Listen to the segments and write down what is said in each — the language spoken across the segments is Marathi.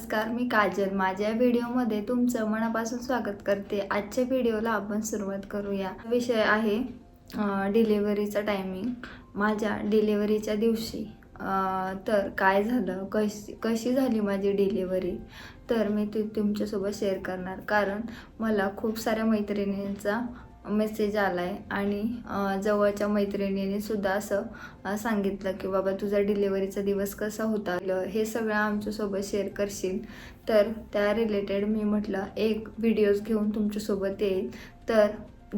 नमस्कार मी काजल. माझ्या व्हिडिओमध्ये तुमचं मनापासून स्वागत करते. आजच्या व्हिडिओला आपण सुरुवात करूया. विषय आहे डिलेवरीचा टायमिंग. माझ्या डिलेवरीच्या दिवशी. तर काय झालं? कशी कशी झाली माझी डिलेवरी तर मी ती तुमच्यासोबत शेअर करणार. कारण मला खूप साऱ्या मैत्रिणींचा मेसेज आला आहे आणि जवळच्या मैत्रिणीने सुद्धा असं सांगितलं की बाबा तुझा डिलेवरीचा दिवस कसा होता? हे सगळं आमच्यासोबत शेअर करशील. तर त्या रिलेटेड मी म्हटलं एक व्हिडिओज घेऊन तुमच्यासोबत येईल. तर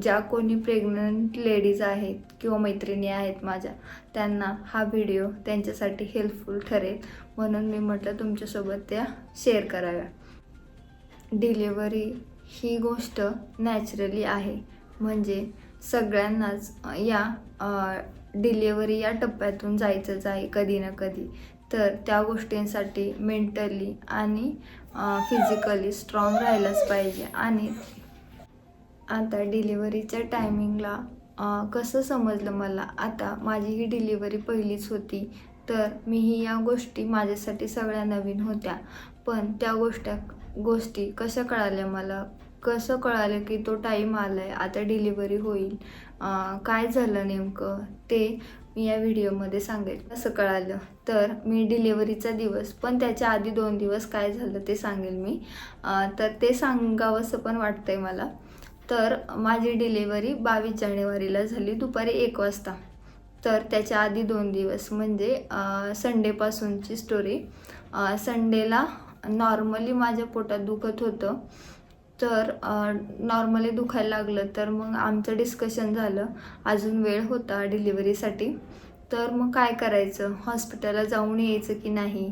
ज्या कोणी प्रेग्नंट लेडीज आहेत किंवा मैत्रिणी आहेत माझ्या त्यांना हा व्हिडिओ त्यांच्यासाठी हेल्पफुल ठरेल. म्हणून मी म्हटलं तुमच्यासोबत त्या शेअर कराव्या. डिलेवरी ही गोष्ट नॅचरली आहे. म्हणजे सगळ्यांनाच या डिलेवरी या टप्प्यातून जायचंच आहे कधी ना कधी. तर त्या गोष्टींसाठी मेंटली आणि फिजिकली स्ट्रॉंग राहिलंच पाहिजे. आणि आता डिलिव्हरीच्या टायमिंगला कसं समजलं मला? आता माझी ही डिलिव्हरी पहिलीच होती तर मी ही या गोष्टी माझ्यासाठी सगळ्या नवीन होत्या. पण त्या गोष्टी गोष्टी कशा कळाल्या मला? कसं कळालं की तो टाईम आला आहे आता डिलिव्हरी होईल. काय झालं नेमकं? ते मी या व्हिडिओमध्ये सांगेल. कसं कळालं? तर मी डिलिव्हरीचा दिवस पण त्याच्या आधी दोन दिवस काय झालं ते सांगेल मी. तर ते सांगावंसं पण वाटतंय मला. तर माझी डिलिव्हरी बावीस जानेवारीला झाली दुपारी एक वाजता. तर त्याच्या आधी दोन दिवस म्हणजे संडेपासूनची स्टोरी संडेला नॉर्मली माझ्या पोटात दुखत होतं. तर नॉर्मली दुखायला लागलं तर मग आमचं डिस्कशन झालं. अजून वेळ होता डिलिव्हरीसाठी तर मग काय करायचं? हॉस्पिटलला जाऊन यायचं की नाही?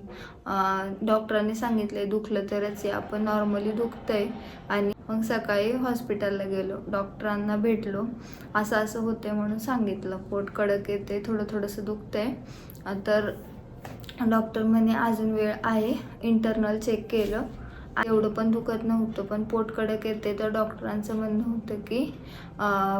डॉक्टरांनी सांगितलं दुखलं तरच आहे आपण नॉर्मली दुखतंय. आणि मग सकाळी हॉस्पिटलला गेलो. डॉक्टरांना भेटलो. असं असं होतंय म्हणून सांगितलं. पोट कडक येते थोडं थोडंसं दुखतंय. आहे तर डॉक्टर म्हणे अजून वेळ आहे. इंटरनल चेक केलं. एवढं पण दुखत नव्हतं पण पोट कडक येते तर डॉक्टरांचं म्हणणं होतं की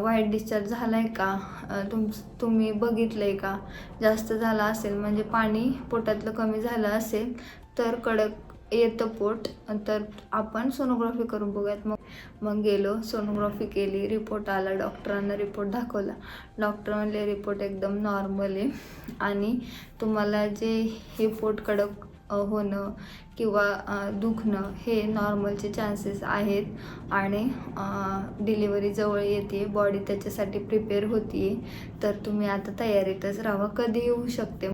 वाईट डिस्चार्ज झाला आहे का तुम तुम्ही बघितलं आहे का? जास्त झाला असेल म्हणजे पाणी पोटातलं कमी झालं असेल तर कडक येतं पोट. तर आपण सोनोग्राफी करून बघूयात. मग मग गेलो सोनोग्राफी केली रिपोर्ट आला डॉक्टरांना रिपोर्ट दाखवला. डॉक्टर म्हणले रिपोर्ट एकदम नॉर्मल आहे. आणि तुम्हाला जे हे पोट कडक होणं किंवा दुखणं हे नॉर्मलचे चान्सेस आहेत आणि डिलिव्हरी जवळ येते बॉडी त्याच्यासाठी प्रिपेअर होती तर तुम्ही आता तयारीतच राहा कधी येऊ शकते?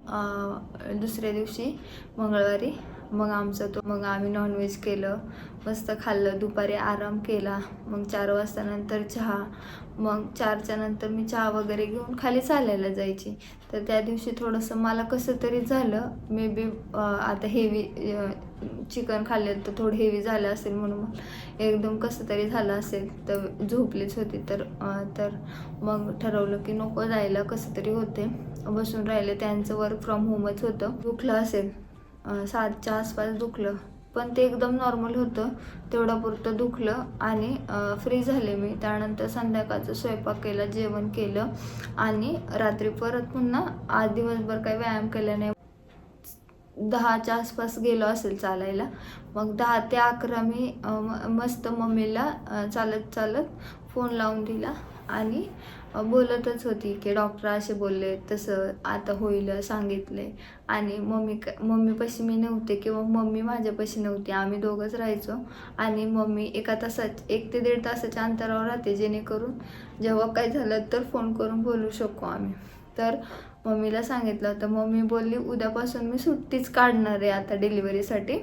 दुसऱ्या दिवशी मंगळवारी. मग आमचं तो मग आम्ही नॉनव्हेज केलं मस्त खाल्लं दुपारी आराम केला मग चार वाजता नंतर चहा मग चारच्या नंतर मी चहा वगैरे घेऊन खाली चालायला जायची. तर त्या दिवशी थोडंसं मला कसं तरी झालं मे बी आता हेवी चिकन खाल्लं तर थोडं हेवी झालं असेल म्हणून मग एकदम कसं तरी झालं असेल तर झोपलीच होती. तर तर मग ठरवलं की नको जायला कसं तरी होते. बसून राहिले. त्यांचं वर्क फ्रॉम होमच होतं. दुखलं असेल. सातच्या आसपास दुखलं. पण ते एकदम नॉर्मल होतं. तेवढ्यापुरतं पुरतं दुखलं आणि फ्री झाले मी. त्यानंतर संध्याकाळचं स्वयंपाक केला जेवण केलं आणि रात्री परत पुन्हा आज दिवसभर काही व्यायाम केला नाही. दहाच्या आसपास गेलो असेल चालायला. मग दहा ते अकरा मी म- मस्त मम्मीला चालत चालत फोन लावून दिला आणि बोलतच होती की डॉक्टर असे बोलले तसं आता होईल सांगितले. आणि मम्मी क मम्मीपाशी मी नव्हते किंवा मम्मी माझ्यापाशी नव्हती आम्ही दोघंच राहायचो. आणि मम्मी एका तासात एक ते दीड तासाच्या अंतरावर राहते जेणेकरून जेव्हा काय झालं तर फोन करून बोलू शकू आम्ही. तर मम्मीला सांगितलं होतं मम्मी बोलली उद्यापासून मी सुट्टीच काढणार आहे आता डिलिव्हरीसाठी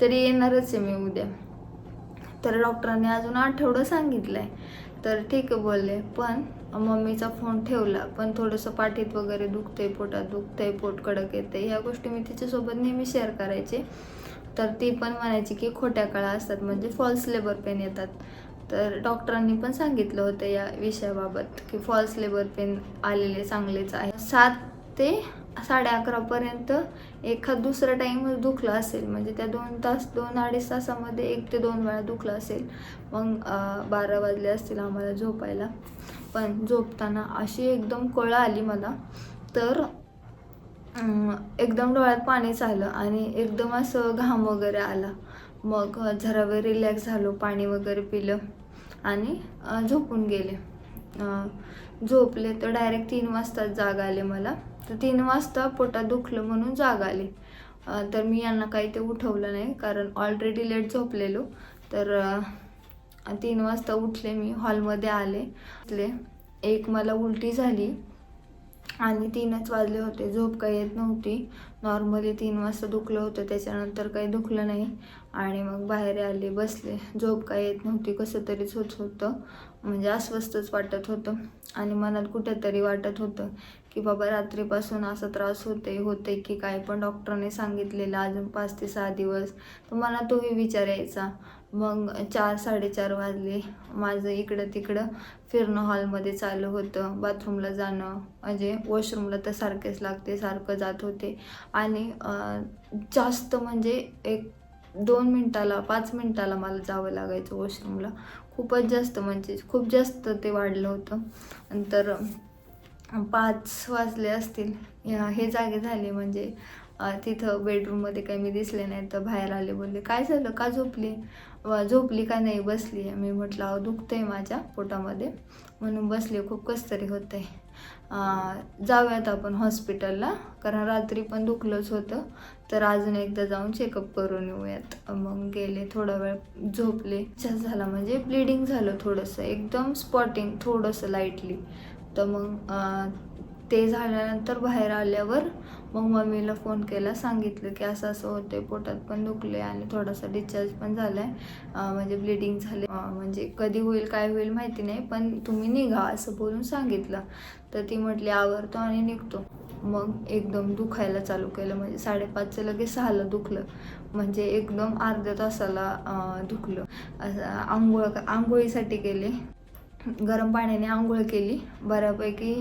तरी येणारच आहे मी उद्या. तर डॉक्टरांनी अजून आठवडं सांगितलं आहे तर ठीक आहे बोलले. पण मम्मीचा फोन ठेवला पण थोडंसं पाठीत वगैरे दुखतंय पोटात दुखतंय पोट कडक येते ह्या गोष्टी मी तिच्यासोबत नेहमी शेअर करायचे. तर ती पण म्हणायची की खोट्या काळा असतात म्हणजे फॉल्स लेबर पेन येतात. तर डॉक्टरांनी पण सांगितलं होतं या विषयाबाबत की फॉल्स लेबर पेन आलेले चांगलेच आहे. सात ते साडे अकरापर्यंत एखाद दुसरा टाईमच दुखला असेल म्हणजे त्या दोन तास दोन अडीच तासामध्ये एक ते दोन वेळा दुखला असेल मग बारा वाजले असतील आम्हाला झोपायला. पण झोपताना अशी एकदम कळ आली मला तर एकदम डोळ्यात पाणी चाललं आणि एकदम असं घाम वगैरे आला. मग जरा वेळ रिलॅक्स झालो पाणी वगैरे पिलं आणि झोपून गेले. झोपले तर डायरेक्ट तीन वाजता जाग आले मला. तर तीन वाजता पोटात दुखलं म्हणून जाग आली. तर मी यांना काही ते उठवलं नाही कारण ऑलरेडी लेट झोपलेलो. तर तीन वाजता उठले मी हॉलमध्ये आले. एक मला उलटी झाली आणि तीनच वाजले होते. झोप काही येत नव्हती. नॉर्मली तीन वाजता दुखलं होतं त्याच्यानंतर काही दुखलं नाही. आणि मग बाहेर आले बसले. झोप काही येत नव्हती कसं तरीच होत होतं. म्हणजे अस्वस्थच वाटत होतं. आणि मनात कुठेतरी वाटत होतं की बाबा रात्रीपासून असा त्रास होते होते की काय? पण डॉक्टरने सांगितलेलं अजून पाच ते सहा दिवस. तर मला तोही विचार यायचा. मग चार साडेचार वाजले. माझं इकडं तिकडं फिरणं हॉलमध्ये चालू होतं. बाथरूमला जाणं. म्हणजे वॉशरूमला तर सारखेच लागते सारखं जात होते. आणि जास्त म्हणजे एक दोन मिनटाला पाच मिनटाला मला जावं लागायचं वॉशरूमला खूपच जास्त म्हणजे खूप जास्त ते वाढलं होतं. नंतर पाच वाजले असतील. या- हे जागे झाले म्हणजे तिथं बेडरूममध्ये काही मी दिसले नाही तर बाहेर आले बोलले काय झालं? का झोपली? झोपली का नाही बसली आहे. मी म्हटलं अहो दुखतंय माझ्या पोटामध्ये. म्हणून बसली खूप कस तरी होतं आहे जाऊयात आपण हॉस्पिटलला कारण रात्री पण दुखलंच होतं. तर अजून एकदा जाऊन चेकअप करून येऊयात. मग गेले थोडा वेळ झोपले. झाला म्हणजे ब्लिडिंग झालं थोडंसं. एकदम स्पॉटिंग थोडंसं लाईटली तर मग ते झाल्यानंतर बाहेर आल्यावर मग मम्मीला फोन केला सांगितलं की असं असं होते पोटात पण दुखले आणि थोडासा डिस्चार्ज पण झाला आहे म्हणजे ब्लिडिंग झाले म्हणजे कधी होईल काय होईल माहिती नाही पण तुम्ही निघा असं बोलून सांगितलं. तर ती म्हटली आवरतो आणि निघतो. मग एकदम दुखायला चालू केलं. म्हणजे साडेपाचचं लगेच सहाला दुखलं. म्हणजे एकदम अर्ध्या तासाला दुखलं. असं आंघोळ आंघोळीसाठी गेले. गरम पाण्याने आंघोळ केली. बऱ्यापैकी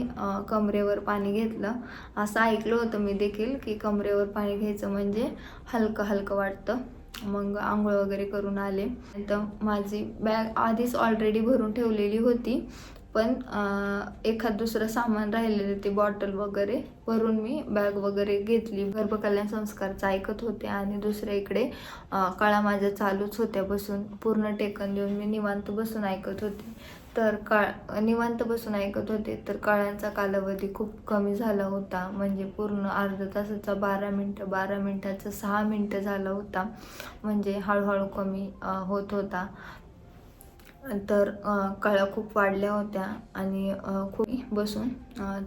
कमरेवर पाणी घेतलं. असं ऐकलं होतं मी देखील की कमरेवर पाणी घ्यायचं म्हणजे हलकं हलकं वाटतं. मग आंघोळ वगैरे करून आले. तर माझी बॅग आधीच ऑलरेडी भरून ठेवलेली होती. पण एखाद दुसरं सामान राहिलेलं ते बॉटल वगैरे भरून मी बॅग वगैरे घेतली. गर्भकल्याण संस्कारचं ऐकत होते आणि दुसऱ्या इकडे कळा माझ्या चालूच होत्या बसून. पूर्ण टेकन देऊन मी निवांत बसून ऐकत होते. तर काळ निवांत बसून ऐकत होते. तर काळांचा कालावधी खूप कमी झाला होता. म्हणजे पूर्ण अर्धा तासाचा बारा मिनटं बारा मिनटाचा सहा मिनटं झाला होता. म्हणजे हळूहळू कमी होत होता. तर कळा खूप वाढल्या होत्या आणि खूप बसून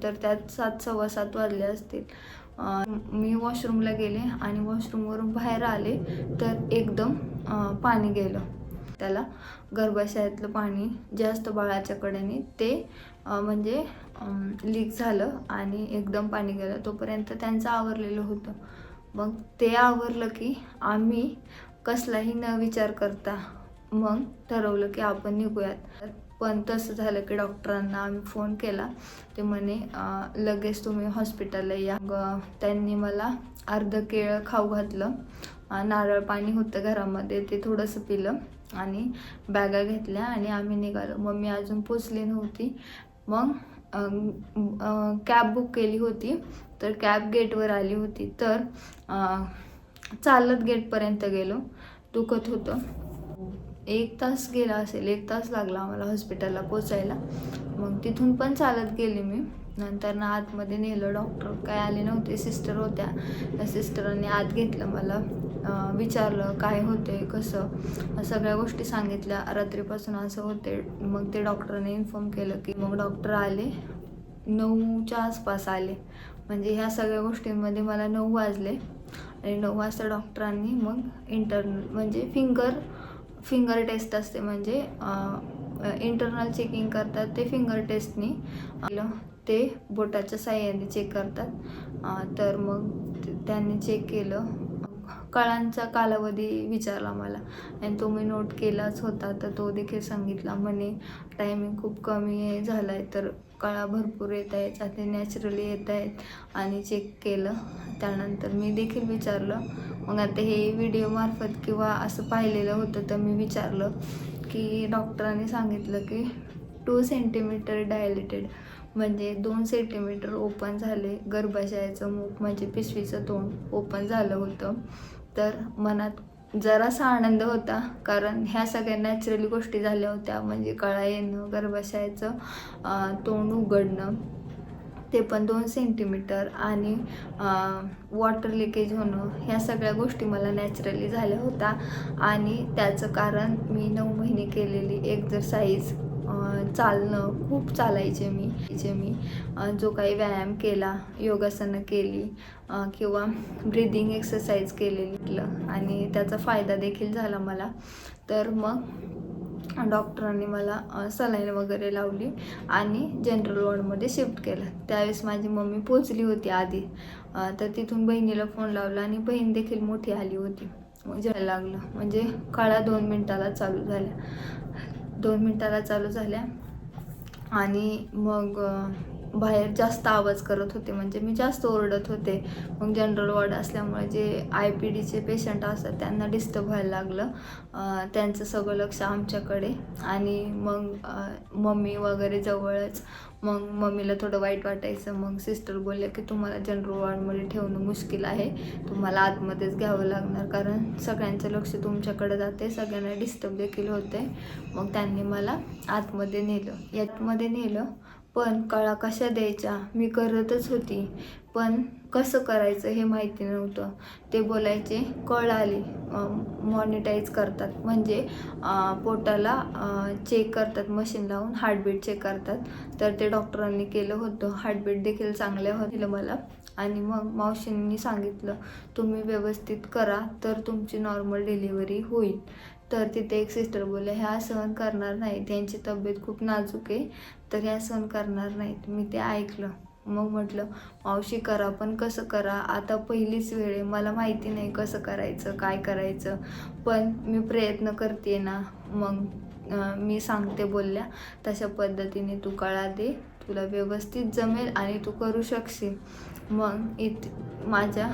तर त्यात सात सव्वा सात वाजले असतील. मी वॉशरूमला गेले आणि वॉशरूमवरून बाहेर आले तर एकदम पाणी गेलं. त्याला गर्भाशयातलं पाणी जे बाळाच्या कडेने ते म्हणजे लीक झालं आणि एकदम पाणी गेलं. तोपर्यंत त्यांचं आवरलेलं होतं. मग ते आवरलं की आम्ही कसलाही न विचार करता मग ठरवलं की आपण निघूयात. पण तसं झालं की डॉक्टरांना आम्ही फोन केला. ते म्हणे लगेच तुम्ही हॉस्पिटलला या. त्यांनी मला अर्ध केळं खाऊ घातलं. नारळ पाणी होतं घरामध्ये ते थोडंसं पिलं. आणि बॅगा घेतल्या आणि आम्ही निघालो. मम्मी अजून पोचली नव्हती. मग कॅब बुक केली होती. तर कॅब गेटवर आली होती. तर चालत गेटपर्यंत गेलो. दुखत होतं. एक तास गेला असेल. एक तास लागला आम्हाला हॉस्पिटलला पोचायला. मग तिथून पण चालत गेले मी. नंतर ना आतमध्ये नेलं. डॉक्टर काय आले नव्हते. सिस्टर होत्या. त्या सिस्टरांनी आत घेतलं मला. विचारलं काय होते कसं? सगळ्या गोष्टी सांगितल्या. रात्रीपासून असं होते मग ते डॉक्टरने इन्फॉर्म केलं की मग डॉक्टर आले. नऊच्या आसपास आले. म्हणजे ह्या सगळ्या गोष्टींमध्ये मला नऊ वाजले. आणि नऊ वाजता डॉक्टरांनी मग इंटरनल म्हणजे फिंगर फिंगर टेस्ट असते. म्हणजे इंटरनल चेकिंग करतात. ते फिंगर टेस्टनी ते बोटाच्या साह्याने चेक करतात. तर मग त्यांनी चेक केलं. कळांचा कालावधी विचारला मला. आणि तो मी नोट केलाच होता तर तो देखील सांगितला म्हणे टायमिंग खूप कमी झाला आहे तर कळा भरपूर येत आहेत आता नॅचरली येत आहेत. आणि चेक केलं. त्यानंतर मी देखील विचारलं. मग आता हे व्हिडिओमार्फत किंवा असं पाहिलेलं होतं तर मी विचारलं की डॉक्टरांनी सांगितलं की टू सेंटीमीटर डायलेटेड म्हणजे दोन सेंटीमीटर ओपन झाले गर्भाशयाचं मुख म्हणजे पिशवीचं तोंड ओपन झालं होतं. तर मनात जरासा आनंद होता कारण ह्या सगळ्या नॅचरली गोष्टी झाल्या होत्या म्हणजे कळा येणं गर्भाशयाचं तोंड उघडणं. ते पण दोन सेंटीमीटर आणि वॉटर लिकेज होणं ह्या सगळ्या गोष्टी मला नॅचरली झाल्या होत्या. आणि त्याचं कारण मी नऊ महिने केलेली एक्झरसाईज चालणं खूप चालायचे मी. जे मी जो काही व्यायाम केला योगासनं केली किंवा ब्रिदिंग एक्सरसाइज केलेली आणि त्याचा फायदा देखील झाला मला. तर मग डॉक्टरांनी मला सलाईन वगैरे लावली आणि जनरल वॉर्डमध्ये शिफ्ट केलं. त्यावेळेस माझी मम्मी पोचली होती आधी. तर तिथून बहिणीला फोन लावला आणि बहीण देखील मोठी आली होती. जायला लागलं. म्हणजे काळा दोन मिनटाला चालू झाल्या दोन मिनटाला चालू झाल्या. आणि मग बाहेर जास्त आवाज करत होते म्हणजे मी जास्त ओरडत होते. मग जनरल वॉर्ड असल्यामुळे जे आय पी डीचे पेशंट असतात त्यांना डिस्टर्ब व्हायला लागलं. त्यांचं सगळं लक्ष आमच्याकडे. आणि मग मम्मी वगैरे जवळच. मग मम्मीला थोडं वाईट वाटायचं. मग सिस्टर बोलल्या की तुम्हाला जनरल वॉर्डमध्ये ठेवणं मुश्किल आहे. तुम्हाला आतमध्येच घ्यावं लागणार. कारण सगळ्यांचं लक्ष तुमच्याकडे जाते. सगळ्यांना डिस्टर्ब देखील होते. मग त्यांनी मला आतमध्ये नेलं. यातमध्ये नेलं. पण कळा कशा द्यायच्या? मी करतच होती. पण कसं करायचं हे माहिती नव्हतं. ते बोलायचे कळ आली मॉनिटाईज करतात. म्हणजे पोटाला चेक करतात मशीन लावून हार्टबीट चेक करतात. तर ते डॉक्टरांनी केलं होतं. हार्टबीट देखील चांगलं होतं मला. आणि मग मावशींनी सांगितलं तुम्ही व्यवस्थित करा तर तुमची नॉर्मल डिलिव्हरी होईल. तर तिथे एक सिस्टर बोलले ह्या सहन करणार नाही त्यांची तब्येत खूप नाजूक आहे. तर ह्या सहन करणार नाहीत. मी ते ऐकलं. मग म्हटलं मावशी करा पण कसं करा? आता पहिलीच वेळ आहे. मला माहिती नाही कसं करायचं काय करायचं. पण मी प्रयत्न करते ना. मग मी सांगते बोलल्या तशा पद्धतीने तू कळा दे. तुला व्यवस्थित जमेल आणि तू करू शकशील. मग इत माझ्या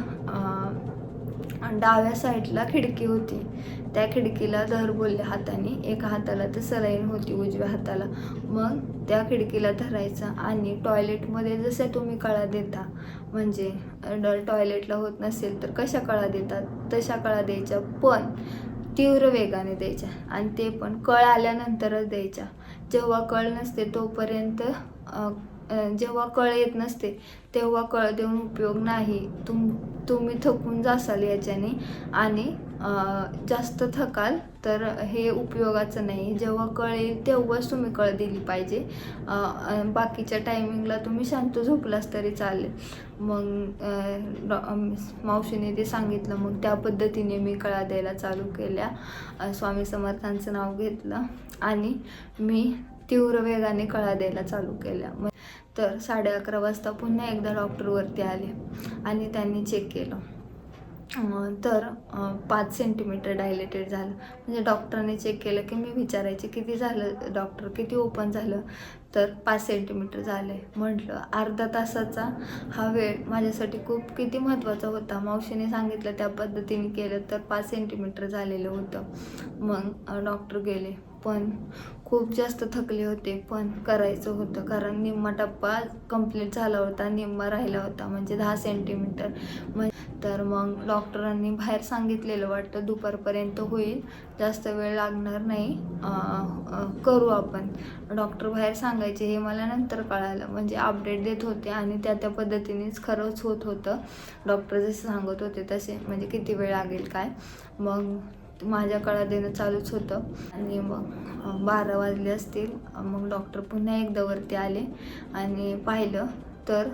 डाव्या साईडला खिडकी होती. त्या खिडकीला धर बोलले हाताने. एका हाताला तर सलाईन होती उजव्या हाताला. मग त्या खिडकीला धरायचं आणि टॉयलेटमध्ये जसे तुम्ही कळा देता म्हणजे टॉयलेटला होत नसेल तर कशा कळा देतात? तशा कळा द्यायच्या पण तीव्र वेगाने द्यायच्या आणि ते पण कळ आल्यानंतरच द्यायच्या. जेव्हा कळ नसते तोपर्यंत जेव्हा कळ येत नसते तेव्हा कळ देऊन उपयोग नाही. तुम तुम्ही थकून जासाल याच्याने. आणि जास्त थकाल तर हे उपयोगाचं नाही. जेव्हा कळ येईल तेव्हाच तुम्ही कळ दिली पाहिजे. बाकीच्या टायमिंगला तुम्ही शांत झोपलास तरी चालेल. मग मावशीने ते सांगितलं मग त्या पद्धतीने मी कळा द्यायला चालू केल्या. स्वामी समर्थांचं नाव घेतलं. आणि मी तीव्र वेगाने कळा द्यायला चालू केल्या. मग तर साडे अकरा वाजता पुन्हा एकदा डॉक्टरवरती आले आणि त्यांनी चेक केलं. तर पाच सेंटीमीटर डायलेटेड झालं. म्हणजे डॉक्टरने चेक केलं की मी विचारायचे किती झालं डॉक्टर किती ओपन झालं. तर पाच सेंटीमीटर झाले. म्हटलं अर्धा तासाचा हा वेळ माझ्यासाठी खूप किती महत्त्वाचा होता. मावशीने सांगितलं त्या पद्धतीने केलं तर पाच सेंटीमीटर झालेलं होतं. मग डॉक्टर गेले. पण खूप जास्त थकले होते पण करायचं होतं. कारण निम्मा टप्पा कंप्लीट झाला होता निम्मा राहिला होता म्हणजे दहा सेंटीमीटर मग तर मग डॉक्टरांनी बाहेर सांगितलेलं वाटतं दुपारपर्यंत होईल जास्त वेळ लागणार नाही करू आपण. डॉक्टर बाहेर सांगायचे हे मला नंतर कळालं. म्हणजे अपडेट देत होते आणि त्या त्या पद्धतीनेच खरंच होत होतं. डॉक्टर जसे सांगत होते तसे म्हणजे किती वेळ लागेल काय. मग माझ्या काळात देणं चालूच होतं. आणि मग बारा वाजले असतील. मग डॉक्टर पुन्हा एकदा वरती आले. आणि पाहिलं तर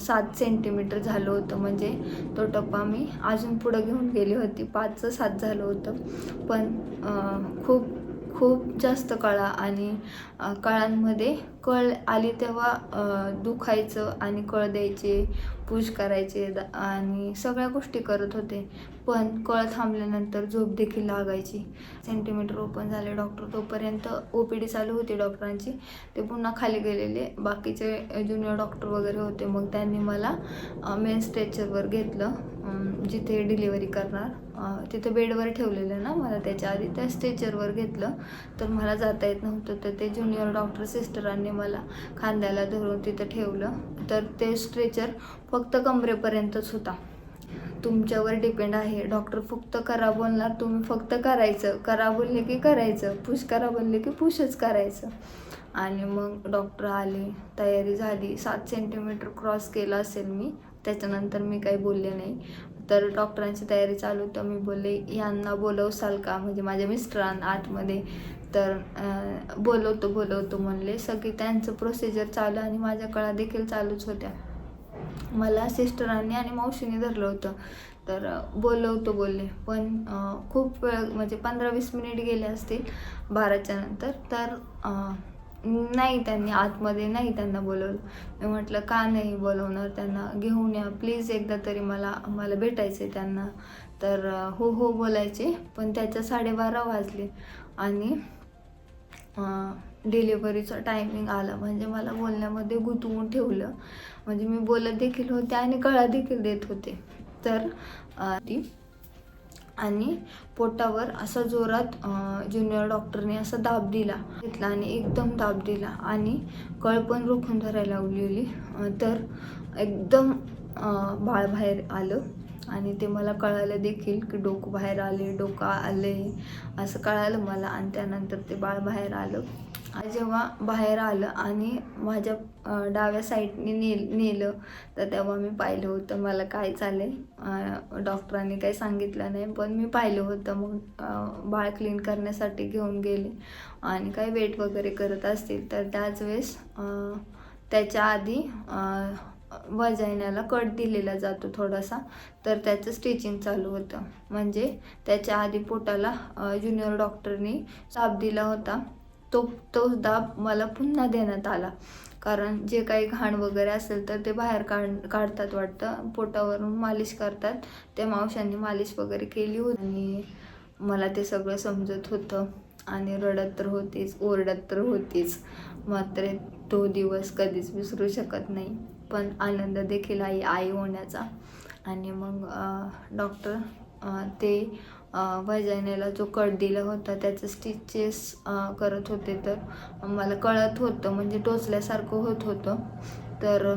सात सेंटीमीटर झालं होतं. म्हणजे तो टप्पा मी अजून पुढं घेऊन गेली होती. पाचचं सात झालं होतं. पण खूप खूप जास्त कळा आणि कळांमध्ये कळ आली तेव्हा दुखायचं आणि कळ द्यायचे पुश करायचे द- आणि सगळ्या गोष्टी करत होते. पण कळ थांबल्यानंतर झोप देखील लागायची. सेंटीमीटर ओपन झाले डॉक्टर तोपर्यंत ओ पी डी चालू होती डॉक्टरांची ते पुन्हा खाली गेलेले. बाकीचे ज्युनियर डॉक्टर वगैरे होते. मग त्यांनी मला मेन स्ट्रेचरवर घेतलं. जिथे डिलिव्हरी करणार. तिथे बेडवर ठेवलेलं ना मला त्याच्या आधी. त्या स्ट्रेचरवर घेतलं. तर मला जाता येत नव्हतं. तर ते ज्युनियर डॉक्टर सिस्टरांनी मला खांद्याला धरून तिथं ठेवलं. तर ते स्ट्रेचर फक्त कमरेपर्यंतच होता. तुमच्यावर डिपेंड आहे. डॉक्टर फक्त करा बोलणार तुम्ही फक्त करायचं. करा बोलले की करायचं. पुश करा बोलले की पुशच करायचं. आणि मग डॉक्टर आले तयारी झाली. सात सेंटीमीटर क्रॉस केला असेल मी. त्याच्यानंतर मी काही बोलले नाही. तर डॉक्टरांची तयारी चालू तर मी बोलले यांना बोलवसाल का? म्हणजे माझ्या मिस्टरांना आतमध्ये. तर बोलवतो बोलवतो म्हणले. सगळी त्यांचं प्रोसिजर चालू आणि माझ्या कळा देखील चालूच होत्या. मला सिस्टरांनी आणि मावशीने धरलं होतं. तर बोलवतो बोलले पण खूप वेळ म्हणजे पंधरा वीस मिनिट गेले असतील बाराच्या नंतर. तर नाही त्यांनी आतमध्ये नाही त्यांना बोलवलं. मी म्हटलं का नाही बोलवणार त्यांना? घेऊन या. प्लीज एकदा तरी मला मला भेटायचं आहे त्यांना. तर हो हो बोलायचे. पण त्याच्या साडेबारा वाजले. आणि डिलिव्हरीचा टायमिंग आला. म्हणजे मला बोलण्यामध्ये गुंतवून ठेवलं. म्हणजे मी बोलत देखील होते आणि कळा देखील देत होते. तर ती आणि पोटावर असा जोरात ज्युनियर डॉक्टरने असा दाब दिला. घेतला आणि एकदम दाब दिला आणि कळ पण रोखून धरायला लावलेली तर एकदम बाळ बाहेर आलं. आणि ते मला कळालं देखील की डोकं बाहेर आले डोकं आले असं कळालं मला आणि त्यानंतर ते बाळ बाहेर आलं. आणि जेव्हा बाहेर आलं आणि माझ्या डाव्या साईडने नेल नेलं तर तेव्हा मी पाहिलं होतं मला काय चालेल डॉक्टरांनी काही सांगितलं नाही पण मी पाहिलं होतं मग बाळ क्लीन करण्यासाठी घेऊन गेले आणि काही वेट वगैरे करत असतील तर त्याच वेळेस त्याच्या आधी वजायण्याला कट दिलेला जातो थोडासा. तर त्याचं स्टिचिंग चालू होतं. म्हणजे त्याच्या आधी पोटाला ज्युनियर डॉक्टरनी साप दिला होता. तो तो दाब मला पुन्हा देण्यात आला. कारण जे काही घाण वगैरे असेल तर ते बाहेर काढ काढतात वाटतं. पोटावरून मालिश करतात. त्या मावशांनी मालिश वगैरे केली होती. आणि मला ते सगळं समजत होतं. आणि रडत तर होतीच ओरडत तर होतीच. मात्र तो दिवस कधीच विसरू शकत नाही. पण आनंद देखील आई आई होण्याचा. आणि मग डॉक्टर ते वजायनेला जो कट दिला होता त्याचं स्टिचेस करत होते. तर मला कळत होतं म्हणजे टोचल्यासारखं होत होतं. तर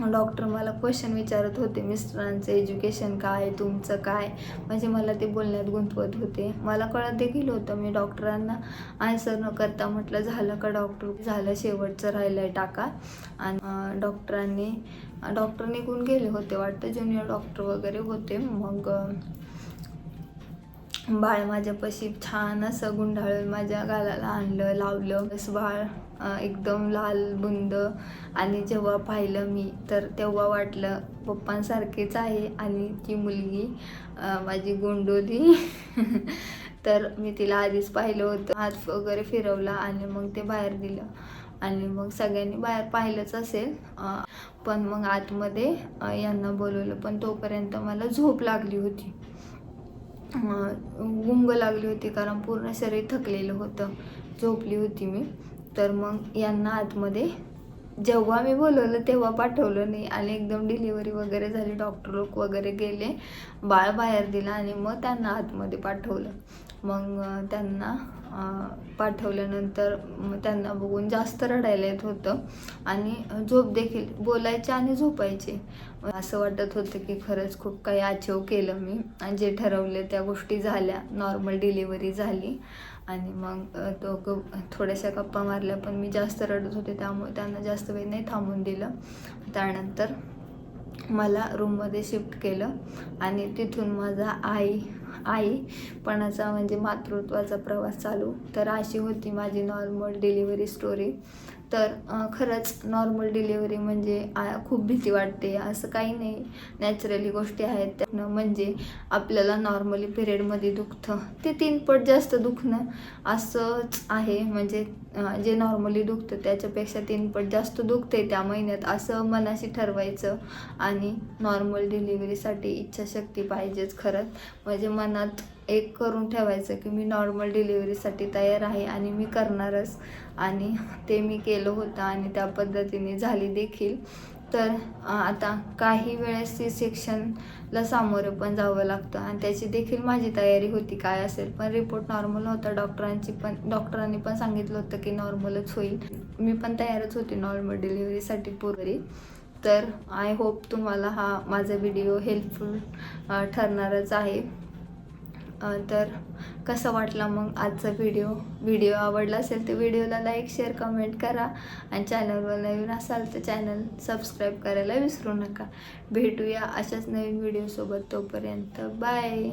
डॉक्टर मला क्वेश्चन विचारत होते मिस्टरांचं एज्युकेशन काय तुमचं काय म्हणजे मला ते बोलण्यात गुंतवत होते. मला कळत देखील होतं मी डॉक्टरांना आन्सर न करता म्हटलं झालं का डॉक्टर झालं शेवटचं राहिलं आहे टाका. आणि डॉक्टरांनी डॉक्टर निघून गेले होते वाटतं ज्युनियर डॉक्टर वगैरे होते. मग बाळ माझ्यापाशी छान असं गुंडाळून माझ्या गालाला आणलं लावलं. बस बाळ एकदम लाल बुंद. आणि जेव्हा पाहिलं मी तर तेव्हा वाटलं पप्पांसारखेच आहे आणि ती मुलगी माझी गोंडोली. तर मी तिला आधीच पाहिलं होतं. हात वगैरे फिरवला आणि मग ते बाहेर दिलं. आणि मग सगळ्यांनी बाहेर पाहिलंच असेल. पण मग आतमध्ये यांना बोलवलं. पण तोपर्यंत मला झोप लागली होती. गुंग लागली होती कारण पूर्ण शरीर थकलेलं होतं. झोपली होती मी. तर मग यांना आतमध्ये जेव्हा मी बोलवलं तेव्हा पाठवलं नाही. आणि एकदम डिलिव्हरी वगैरे झाली डॉक्टर लोक वगैरे गेले बाळ बाहेर दिला आणि मग त्यांना आतमध्ये पाठवलं. मग त्यांना पाठवल्यानंतर त्यांना बघून जास्त रडायला येत होतं. आणि झोप देखील बोलायचे आणि झोपायचे. असं वाटत होतं की खरंच खूप काही अचीव केलं मी. आणि जे ठरवले त्या गोष्टी झाल्या नॉर्मल डिलिव्हरी झाली. आणि मग तो ग थोड्याशा गप्पा मारल्या पण मी जास्त रडत होते त्यामुळे त्यांना जास्त वेळ नाही थांबून दिलं. त्यानंतर मला रूममध्ये शिफ्ट केलं आणि तिथून माझा आई आईपणाचा म्हणजे मातृत्वाचा प्रवास चालू. तर अशी होती माझी नॉर्मल डिलिव्हरी स्टोरी तर खरंच नॉर्मल डिलिव्हरी म्हणजे आ, खूप भीती वाटते. असं काही नाही. नॅचरली गोष्टी आहेत त्यानं म्हणजे आपल्याला नॉर्मली पिरियडमध्ये दुखतं. ते तीन पट जास्त दुखणं असंच आहे. म्हणजे जे नॉर्मली दुखतं त्याच्यापेक्षा तीन पट जास्त दुखते त्या महिन्यात. असं मनाशी ठरवायचं. आणि नॉर्मल डिलिव्हरीसाठी इच्छाशक्ती पाहिजेच खरंच म्हणजे मनात एक करून ठेवायचं की मी नॉर्मल डिलिव्हरीसाठी तयार आहे आणि मी करणारच. आणि ते मी केलं होतं आणि त्या पद्धतीने झाली देखील. तर आता काही वेळेस सी सेक्शनला सामोरं पण जावं लागतं आणि त्याची देखील माझी तयारी होती काय असेल. पण रिपोर्ट नॉर्मल होता डॉक्टरांची पण डॉक्टरांनी पण सांगितलं होतं की नॉर्मलच होईल. मी पण तयारच होती नॉर्मल डिलिव्हरीसाठी पूर्वी. तर आय होप तुम्हाला हा माझा व्हिडिओ हेल्पफुल ठरणारच आहे. तर कसं वाटला मग आजचा व्हिडिओ व्हिडिओ आवडला असेल तर व्हिडिओला लाईक शेअर कमेंट करा. आणि चॅनलवर नवीन असाल तर चॅनल सबस्क्राईब करायला विसरू नका. भेटूया अशाच नवीन व्हिडिओसोबत तोपर्यंत. बाय